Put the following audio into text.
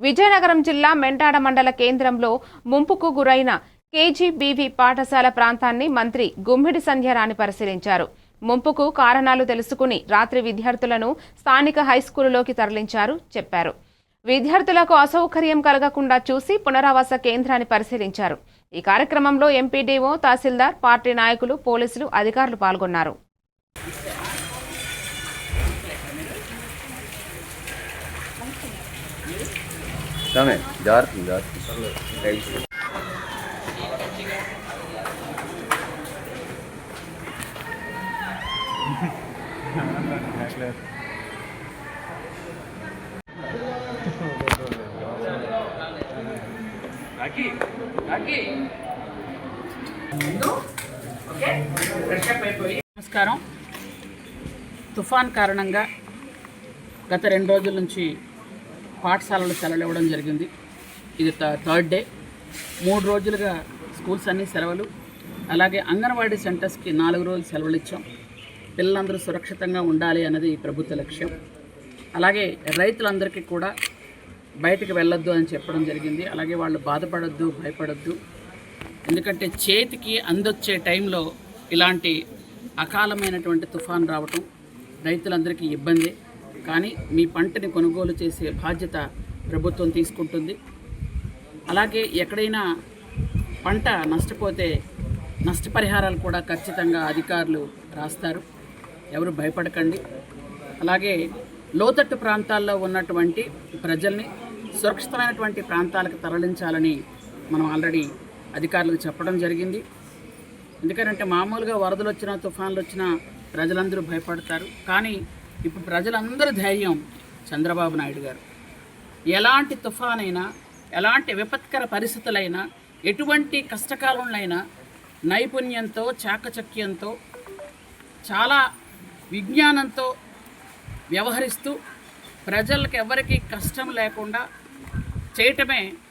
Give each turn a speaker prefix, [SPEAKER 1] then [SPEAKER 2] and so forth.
[SPEAKER 1] విజయనగరం జిల్లా మెంటాడ మండల కేంద్రంలో ముంపుకు గురైన కేజీబీవీ పాఠశాల ప్రాంతాన్ని మంత్రి గుమ్మిడి సంధ్యారాణి పరిశీలించారు. ముంపుకు కారణాలు తెలుసుకుని రాత్రి విద్యార్థులను స్థానిక హైస్కూలులోకి తరలించారు చెప్పారు. విద్యార్థులకు అసౌకర్యం కలగకుండా చూసి పునరావాస కేంద్రాన్ని పరిశీలించారు. ఈ కార్యక్రమంలో ఎంపీడీఓ తహసీల్దార్ పార్టీ నాయకులు పోలీసులు అధికారులు పాల్గొన్నారు.
[SPEAKER 2] Dame, జాగ్రత్త జాగ్రత్త రైట్
[SPEAKER 3] నమస్కారం. తుఫాన్ కారణంగా గత రెండు రోజుల నుంచి పాఠశాలలు సెలవులు ఇవ్వడం జరిగింది. ఇది థర్డ్ డే. మూడు రోజులుగా స్కూల్స్ అన్ని సెలవులు. అలాగే అంగన్వాడీ సెంటర్స్కి నాలుగు రోజులు సెలవులు ఇచ్చాం పిల్లలందరూ సురక్షితంగా ఉండాలి అన్నది ప్రభుత్వ లక్ష్యం. అలాగే రైతులందరికీ కూడా బయటకు వెళ్ళొద్దు అని చెప్పడం జరిగింది. అలాగే వాళ్ళు బాధపడొద్దు భయపడొద్దు. ఎందుకంటే చేతికి అందొచ్చే టైంలో ఇలాంటి అకాలమైనటువంటి తుఫాన్ రావటం రైతులందరికీ ఇబ్బంది. కానీ మీ పంటని కొనుగోలు చేసే బాధ్యత ప్రభుత్వం తీసుకుంటుంది. అలాగే ఎక్కడైనా పంట నష్టపోతే నష్టపరిహారాలు కూడా ఖచ్చితంగా అధికారులు రాస్తారు. ఎవరు భయపడకండి. అలాగే లోతట్టు ప్రాంతాల్లో ఉన్నటువంటి ప్రజల్ని సురక్షితమైనటువంటి ప్రాంతాలకు తరలించాలని మనం ఆల్రెడీ అధికారులకు చెప్పడం జరిగింది. ఎందుకంటే మామూలుగా వరదలు వచ్చినా తుఫాన్లు వచ్చినా ప్రజలందరూ భయపడతారు. కానీ ఇప్పుడు ప్రజలందరి ధైర్యం చంద్రబాబు నాయుడు గారు. ఎలాంటి తుఫానైనా ఎలాంటి విపత్కర పరిస్థితులైనా ఎటువంటి కష్టకాలంలో నైపుణ్యంతో చాకచక్యంతో చాలా విజ్ఞానంతో వ్యవహరిస్తూ ప్రజలకు ఎవరికీ కష్టం లేకుండా చేయటమే